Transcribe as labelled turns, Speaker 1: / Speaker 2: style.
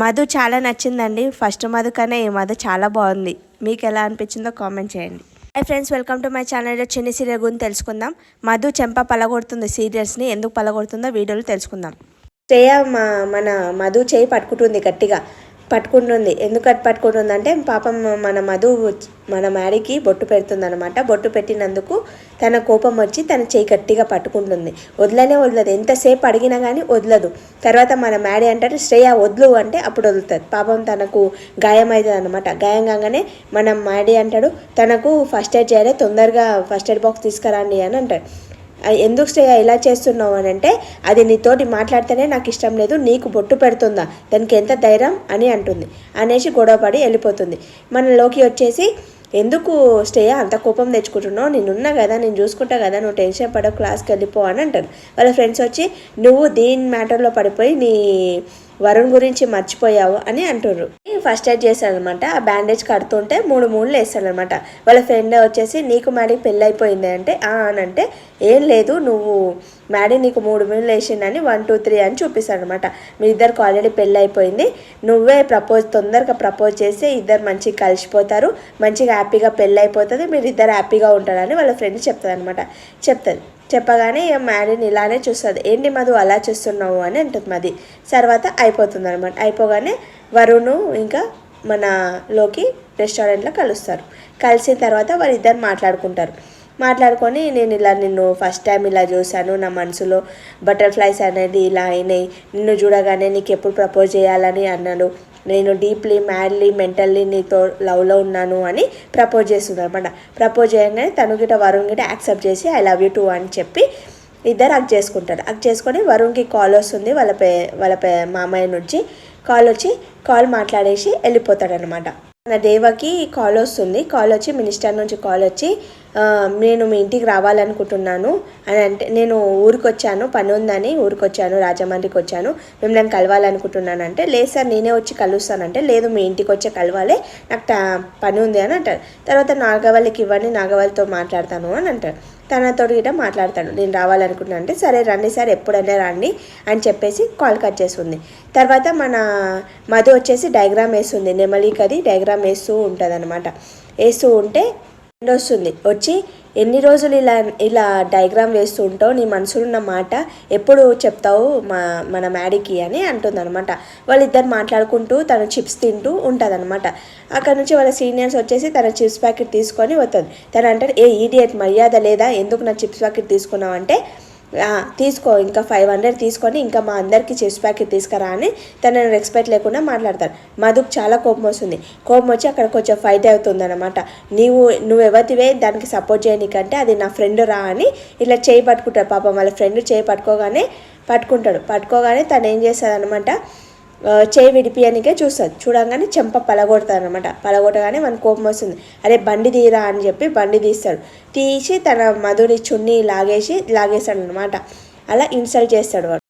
Speaker 1: మధు చాలా నచ్చిందండి. ఫస్ట్ మధు కన్నా ఈ మధు చాలా బాగుంది. మీకు ఎలా అనిపించిందో కామెంట్ చేయండి. Hi friends welcome to my ఛానల్లో చిన్న సీరియల్ గురించి తెలుసుకుందాం. మధు చెంప పలగొడుతుంది సీరియల్స్ని. ఎందుకు పలగొడుతుందో వీడియోలు తెలుసుకుందాం. శ్రేయ మా మన మధు చేయి పట్టుకుంటుంది గట్టిగా. పట్టుకుంటుంది. ఎందుకు అటు పట్టుకుంటుంది అంటే పాపం మన మధు మన మ్యాడీకి బొట్టు పెడుతుంది అనమాట బొట్టు పెట్టినందుకు తన కోపం వచ్చి తన చేయి గట్టిగా పట్టుకుంటుంది. వదలనే వదలదు. ఎంతసేపు అడిగినా కానీ వదలదు. తర్వాత మన మ్యాడీ అంటారు శ్రేయ వదులు అంటే అప్పుడు వదులుతుంది పాపం తనకు గాయం అవుతుంది అనమాట గాయం కాగానే మన మ్యాడీ అంటాడు తనకు ఫస్ట్ ఎయిడ్ చేయాలి తొందరగా ఫస్ట్ ఎయిడ్ బాక్స్ తీసుకురండి అని అంటాడు. ఎందుకు శ్రేయ ఇలా చేస్తున్నావు అని అంటే అది నీతోటి మాట్లాడితేనే నాకు ఇష్టం లేదు నీకు బొట్టు పెడుతుందా? దానికి ఎంత ధైర్యం అని అంటుంది. అనేసి గొడవపడి వెళ్ళిపోతుంది. మన లోకి వచ్చేసి ఎందుకు స్టేయ అంత కోపం తెచ్చుకుంటున్నావు? నేనున్నా కదా నేను చూసుకుంటా కదా నువ్వు టెన్షన్ పడవు క్లాస్కి వెళ్ళిపో అని అంటారు. వాళ్ళ ఫ్రెండ్స్ వచ్చి నువ్వు దీని మ్యాటర్లో పడిపోయి నీ వరుణ్ గురించి మర్చిపోయావు అని అంటుర్రు. ఫస్ట్ ఎయిడ్ చేశాడనమాట ఆ బ్యాండేజ్ కడుతుంటే మూడు మూడులు వేస్తాడనమాట వాళ్ళ ఫ్రెండ్ వచ్చేసి నీకు మ్యాడీ పెళ్ళి అయిపోయింది అంటే అనంటే అని అంటే ఏం లేదు నువ్వు మ్యాడీ నీకు మూడు మూడు వేసిందని వన్ టూ త్రీ అని చూపిస్తాడు అనమాట మీ ఇద్దరికి ఆల్రెడీ పెళ్ళి అయిపోయింది నువ్వే ప్రపోజ్ తొందరగా ప్రపోజ్ చేస్తే ఇద్దరు మంచిగా కలిసిపోతారు. మంచిగా హ్యాపీగా పెళ్ళి అయిపోతుంది మీరు ఇద్దరు హ్యాపీగా ఉంటారని వాళ్ళ ఫ్రెండ్ చెప్తుంది అనమాట చెప్తుంది చెప్పగానే ఇక మ్యాడీని ఇలానే చూస్తుంది. ఏంటి మధు అలా చూస్తున్నావు? అని అంటుంది మది తర్వాత అయిపోతుంది అనమాట అయిపోగానే వరుణ్ ఇంకా మన లోకి రెస్టారెంట్లో కలుస్తారు. కలిసిన తర్వాత వాళ్ళిద్దరు మాట్లాడుకుంటారు. మాట్లాడుకొని నేను ఇలా నిన్ను ఫస్ట్ టైం ఇలా చూశాను. నా మనసులో బటర్ఫ్లైస్ అనేది ఇలా అయినాయి. నిన్ను చూడగానే నీకు ఎప్పుడు ప్రపోజ్ చేయాలని అన్నాడు. నేను డీప్లీ మ్యాడ్లీ మెంటల్లీ నీతో లవ్లో ఉన్నాను అని ప్రపోజ్ చేస్తుంది అనమాట. ప్రపోజ్ చేయగానే తను గిట వరుణ్ గిట యాక్సెప్ట్ చేసి ఐ లవ్ యూ టూ అని చెప్పి ఇద్దరు అక్ చేసుకుంటారు. అక్ చేసుకొని వరుణ్కి కాల్ వస్తుంది వాళ్ళ పే వాళ్ళ పే మామయ్య నుంచి. కాల్ వచ్చి కాల్ మాట్లాడేసి వెళ్ళిపోతాడనమాట. మన దేవకి కాల్ వస్తుంది. కాల్ వచ్చి మినిస్టర్ నుంచి కాల్ వచ్చి నేను మీ ఇంటికి రావాలనుకుంటున్నాను. అని అంటే నేను ఊరికి వచ్చాను పని ఉందని ఊరికి వచ్చాను రాజమండ్రికి వచ్చాను. మిమ్మల్ని కలవాలనుకుంటున్నాను అంటే లేదు సార్ నేనే వచ్చి కలుస్తానంటే లేదు మీ ఇంటికి వచ్చి కలవాలి నాకు పని ఉంది అని అంటారు. తర్వాత నాగవల్లికి ఇవ్వండి నాగవల్లితో మాట్లాడతాను అని అంటారు. తనతో గిట్ట మాట్లాడతాడు నేను రావాలనుకుంటున్నాను అంటే సరే రండి సార్ ఎప్పుడైనా రండి అని చెప్పేసి కాల్ కట్ చేస్తుంది. తర్వాత మన మధు వచ్చేసి డయాగ్రామ్ వేస్తుంది. నెమలికి అది డయాగ్రామ్ వేస్తూ ఉంటుంది అనమాట వేస్తూ ఉంటే ఎండ్ వస్తుంది వచ్చి ఎన్ని రోజులు ఇలా ఇలా డయాగ్రామ్ వేస్తూ ఉంటావు నీ మనసులో ఉన్న మాట ఎప్పుడు చెప్తావు మా మన మ్యాడీకి అని అంటుంది అనమాట వాళ్ళిద్దరు మాట్లాడుకుంటూ తను చిప్స్ తింటూ ఉంటుంది అనమాట అక్కడ నుంచి వాళ్ళ సీనియర్స్ వచ్చేసి తన చిప్స్ ప్యాకెట్ తీసుకొని వస్తుంది తను అంటారు ఏ ఈడియట్ మర్యాద లేదా? ఎందుకు నా చిప్స్ ప్యాకెట్ తీసుకున్నావు? అంటే తీసుకో ఇంకా ఫైవ్ హండ్రెడ్ తీసుకొని ఇంకా మా అందరికీ చిప్స్ ప్యాకెట్ తీసుకురా అని తనని రెస్పెక్ట్ లేకుండా మాట్లాడతారు మధుకు చాలా కోపం వస్తుంది. కోపం వచ్చి అక్కడ కొంచెం ఫైట్ అవుతుంది అనమాట నీవు నువ్వు దానికి సపోర్ట్ చేయనీకంటే అది నా ఫ్రెండ్ రా అని ఇలా చేయి పట్టుకుంటాడు. పాపం వాళ్ళ ఫ్రెండ్ చేయి పట్టుకోగానే పట్టుకుంటాడు. పట్టుకోగానే తను ఏం చేస్తుంది అనమాట చేయి విడిపియనికే చూస్తుంది. చూడంగానే చెంప పలగొడతాడు అనమాట పలగొట్టగానే మన కోపం వస్తుంది. అరే బండి తీరా అని చెప్పి బండి తీస్తాడు. తీసి తన మధుని చున్నీ లాగేసి లాగేస్తాడు అనమాట అలా ఇన్సల్ట్ చేస్తాడు వాడు.